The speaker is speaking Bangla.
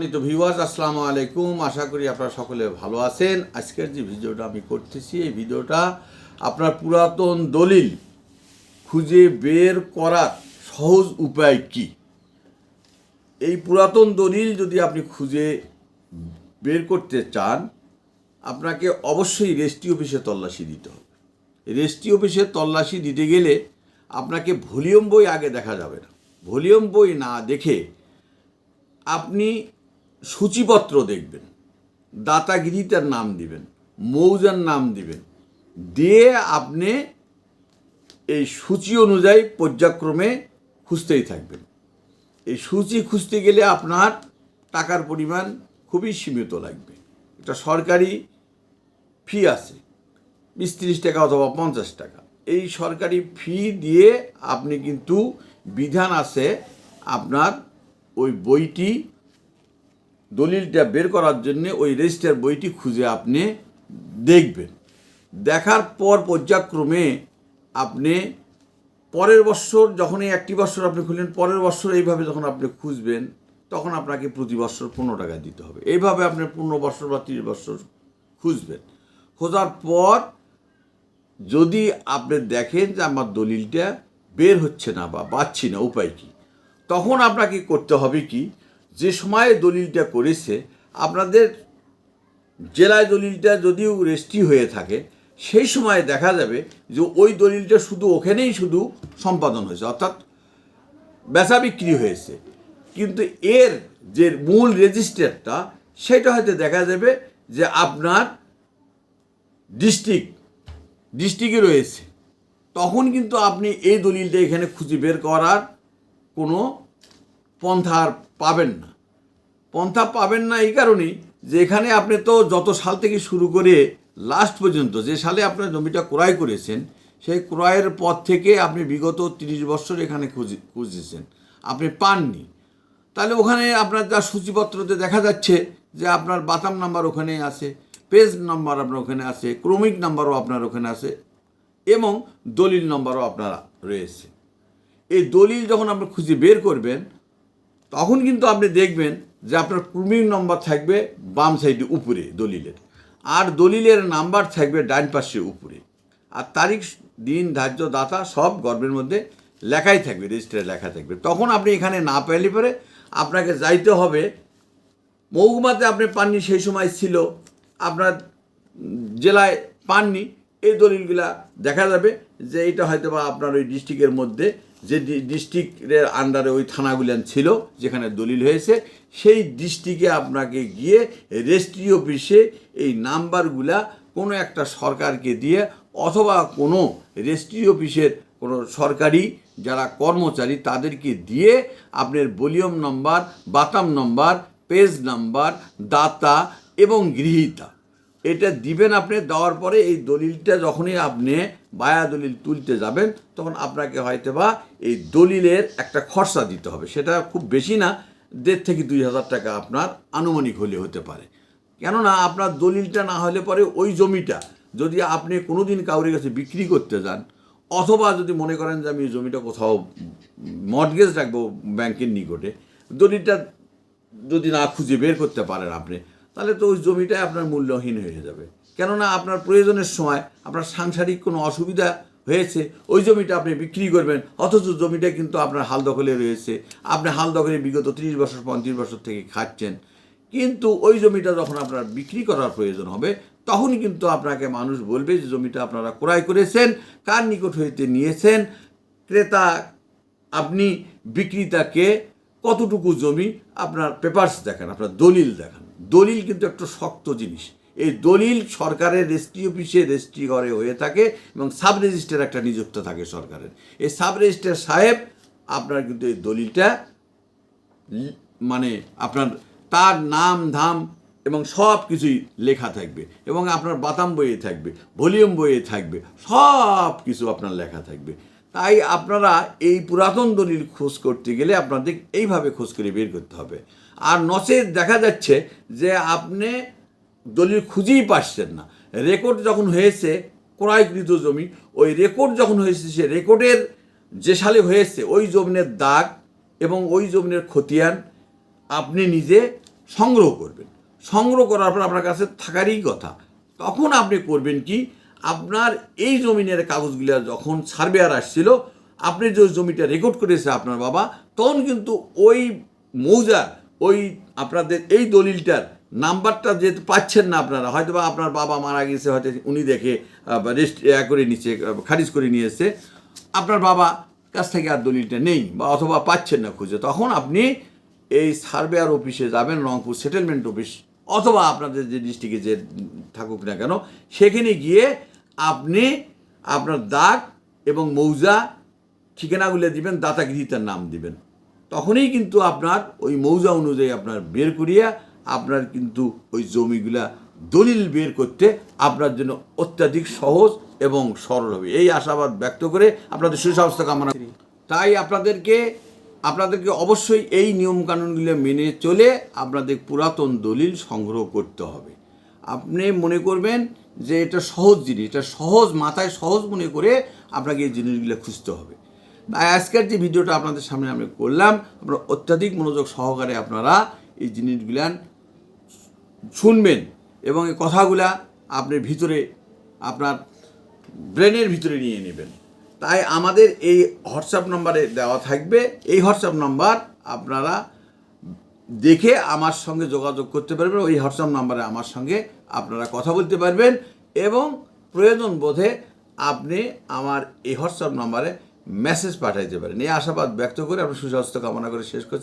সম্মানিত ভিউয়ার্স আসসালামু আলাইকুম। আশা করি আপনারা সকলে ভালো আছেন। আজকের যে ভিডিওটা আমি করতেছি, এই ভিডিওটা আপনার পুরাতন দলিল খুঁজে বের করার সহজ উপায় কি? এই পুরাতন দলিল যদি আপনি খুঁজে বের করতে চান, আপনাকে অবশ্যই রেজিস্ট্রি অফিসে তল্লাশি দিতে হবে। রেজিস্ট্রি অফিসে তল্লাশি দিতে গেলে আপনাকে ভলিউম বই আগে দেখা যাবে না। ভলিউম বই না দেখে আপনি সূচিপত্র দেখবেন, দাতাগিরিটার নাম দিবেন, মৌজার নাম দিবেন। দিয়ে আপনি এই সূচি অনুযায়ী পর্যায়ক্রমে খুঁজতেই থাকবেন। এই সূচি খুঁজতে গেলে আপনার টাকার পরিমাণ খুবই সীমিত লাগবে। এটা সরকারি ফি আছে, বিশ তিরিশ টাকা অথবা পঞ্চাশ টাকা। এই সরকারি ফি দিয়ে আপনি কিন্তু বিধান আছে আপনার ওই বইটি দলিলটা বের করার জন্য ওই রেজিস্টার বইটি খুঁজে আপনি দেখবেন। দেখার পর পর্যায়ক্রমে আপনি পরের বছর যখন এই একটি বছর আপনি খুললেন, পরের বছর এইভাবে যখন আপনি খুঁজবেন, তখন আপনাকে প্রতি বছর পনেরো টাকা দিতে হবে। এইভাবে আপনি পনেরো বছর বা তিরিশ বছর খুঁজবেন। খোঁজার পর যদি আপনি দেখেন যে আমার দলিলটা বের হচ্ছে না বা পাচ্ছি না, উপায় কি? তখন আপনাকে করতে হবে কি? যে সময়ে দলিলটা করেছে, আপনাদের জেলায় দলিলটা যদিও রেজিস্ট্রি হয়ে থাকে, সেই সময় দেখা যাবে যে ওই দলিলটা শুধু ওখানেই শুধু সম্পাদন হয়েছে, অর্থাৎ বেচা বিক্রি হয়েছে। কিন্তু এর যে মূল রেজিস্টারটা সেটা হয়তো দেখা যাবে যে আপনার ডিস্ট্রিক্ট, ডিস্ট্রিক্টে রয়েছে। তখন কিন্তু আপনি এই দলিলটা এখানে খুঁজে বের করার কোনো পন্থা আর পাবেন না। পন্থা পাবেন না এই কারণেই যে এখানে আপনি তো যত সাল থেকে শুরু করে লাস্ট পর্যন্ত যে সালে আপনার জমিটা ক্রয় করেছেন, সেই ক্রয়ের পর থেকে আপনি বিগত তিরিশ বছর এখানে খুঁজে, খুঁজেছেন। আপনি পাননি। তাহলে ওখানে আপনার যা সূচিপত্রতে দেখা যাচ্ছে যে আপনার বাতাম নাম্বার ওখানে আছে পেজ নাম্বার আপনার ওখানে আছে, ক্রমিক নাম্বারও আপনার ওখানে আছে এবং দলিল নাম্বারও আপনার রয়েছে। এই দলিল যখন আপনি খুঁজে বের করবেন তখন কিন্তু আপনি দেখবেন যে আপনার ক্রমিক নম্বর থাকবে বাম সাইডে উপরে দলিলের। আর দলিলের নাম্বার থাকবে ডান পাশে উপরে। আর তারিখ, দিন, ধার্য, দাতা সব গর্বের মধ্যে লেখাই থাকবে, রেজিস্টারে লেখা থাকবে। তখন আপনি এখানে না পেলে পরে আপনাকে যাইতে হবে। মহকুমাতে আপনি পাননি, সেই সময় ছিল। আপনার জেলায় পাননি, এই দলিলগুলা দেখা যাবে যে এটা হয়তো বা আপনার ওই ডিস্ট্রিক্টের মধ্যে যে ডিস্ট্রিক্টের আন্ডারে ওই থানাগুলান ছিল, যেখানে দলিল হয়েছে, সেই ডিস্ট্রিক্টে আপনাকে গিয়ে রেজিস্ট্রি অফিসে এই নাম্বারগুলা কোনো একটা সরকারকে দিয়ে অথবা কোনো রেজিস্ট্রি অফিসের কোনো সরকারি যারা কর্মচারী তাদেরকে দিয়ে আপনার ভলিউম নম্বর বাতাম নম্বর, পেজ নাম্বার, দাতা এবং গৃহীতা। এটা দিবেন আপনি, দেওয়ার পরে এই দলিলটা যখনই আপনি বায়া দলিল তুলতে যাবেন, তখন আপনাকে হয়তো বা এই দলিলের একটা খরচা দিতে হবে। সেটা খুব বেশি না, দেড় থেকে দুই হাজার টাকা আপনার আনুমানিক হলে হতে পারে। কেননা আপনার দলিলটা না হলে পরে ওই জমিটা যদি আপনি কোনো দিন কাউরের কাছে বিক্রি করতে যান, অথবা যদি মনে করেন যে আমি জমিটা কোথাও মর্টগেজ রাখব ব্যাংকের নিকটে, দলিলটা যদি না খুঁজে বের করতে পারেন আপনি তাহলে তো ওই জমিটাই আপনার মূল্যহীন হয়ে যাবে। কেননা আপনার প্রয়োজনের সময় আপনার সাংসারিক কোনো অসুবিধা হয়েছে, ওই জমিটা আপনি বিক্রি করবেন, অথচ জমিটা কিন্তু আপনার হাল দখলে রয়েছে। আপনি হাল দখলে বিগত ত্রিশ বছর, পঁয়ত্রিশ বছর থেকে খাচ্ছেন কিন্তু ওই জমিটা যখন আপনার বিক্রি করার প্রয়োজন হবে, তখনই কিন্তু আপনাকে মানুষ বলবে যে জমিটা আপনারা ক্রয় করেছেন, কার নিকট হইতে নিয়েছেন। ক্রেতা, আপনি বিক্রেতাকে কতটুকু জমি? আপনার পেপারস দেখান, আপনার দলিল দেখান। দলিল কিন্তু একটা শক্ত জিনিস। এই দলিল সরকারের রেজিস্ট্রি অফিসে রেজিস্ট্রি ঘরে হয়ে থাকে এবং সাব রেজিস্ট্রার একটা নিযুক্ত থাকে সরকারের। এই সাব রেজিস্ট্রার সাহেব, আপনার কিন্তু এই দলিলটা মানে আপনার তার নাম, ধাম এবং সব কিছুই লেখা থাকবে এবং আপনার বাতাম বইয়ে থাকবে, ভলিউম বইয়ে থাকবে, সব কিছু আপনার লেখা থাকবে। তাই আপনারা এই পুরাতন দলিল খোঁজ করতে গেলে আপনাদের এইভাবে খোঁজ করে বের করতে হবে। আর নচে দেখা যাচ্ছে যে আপনি দলিল খুঁজেই পাচ্ছেন না। রেকর্ড যখন হয়েছে, ক্রয়কৃত জমি, ওই রেকর্ড যখন হয়েছে, সে রেকর্ডের যে সালে হয়েছে, ওই জমিনের দাগ এবং ওই জমিনের খতিয়ান আপনি নিজে সংগ্রহ করবেন। সংগ্রহ করার পর আপনার কাছে থাকারই কথা। তখন আপনি করবেন কি? আপনার এই জমিনের কাগজগুলো যখন সার্ভেয়ার আসছিল, আপনি যে জমিটা রেকর্ড করেছে আপনার বাবা, তখন কিন্তু ওই মৌজার, ওই আপনাদের এই দলিলটার নাম্বারটা যেহেতু পাচ্ছেন না আপনারা হয়তো বা আপনার বাবা মারা গেছে, হয়তো উনি দেখে রেস্ট করে নিচ্ছে খারিজ করে নিয়ে নিয়েছে আপনার বাবা কাছ থেকে আর দলিলটা নেই, বা অথবা পাচ্ছেন না খুঁজে। তখন আপনি এই সার্ভেয়ার অফিসে যাবেন, রংপুর সেটেলমেন্ট অফিস অথবা আপনাদের যে ডিস্ট্রিক্টে যে থাকুক না কেন, সেখানে গিয়ে আপনি আপনার দাগ এবং মৌজা ঠিকানাগুলো দিবেন দাতাগৃহীতার নাম দিবেন। তখনই কিন্তু আপনার ওই মৌজা অনুযায়ী আপনার বের করিয়া আপনার কিন্তু ওই জমিগুলা দলিল বের করতে আপনার জন্য অত্যাধিক সহজ এবং সরল হবে। এই আশাবাদ ব্যক্ত করে আপনাদের সুস্বাস্থ্য কামনা করি। তাই আপনাদেরকে আপনাদেরকে অবশ্যই এই নিয়মকানুনগুলো মেনে চলে আপনাদের পুরাতন দলিল সংগ্রহ করতে হবে। আপনি মনে করবেন যে এটা সহজ জিনিস, এটা সহজ মাথায় সহজ মনে করে আপনাকে এই জিনিসগুলো খুঁজতে হবে। আজকের যে ভিডিওটা আপনাদের সামনে আমি করলাম, আপনারা অত্যাধিক মনোযোগ সহকারে আপনারা এই জিনিসগুলান শুনবেন এবং এই কথাগুলা আপনার ভিতরে, আপনার ব্রেনের ভিতরে নিয়ে নেবেন। তাই আমাদের এই হোয়াটসঅ্যাপ নম্বরে দেওয়া থাকবে। এই হোয়াটসঅ্যাপ নম্বর আপনারা দেখে আমার সঙ্গে যোগাযোগ করতে পারবেন। ওই হোয়াটসঅ্যাপ নাম্বারে আমার সঙ্গে আপনারা কথা বলতে পারবেন এবং প্রয়োজন বোধে আপনি আমার এই হোয়াটসঅ্যাপ নাম্বারে মেসেজ পাঠাইতে পারেন। এই আশাবাদ ব্যক্ত করে আপনি সুস্বাস্থ্য কামনা করে শেষ করছি।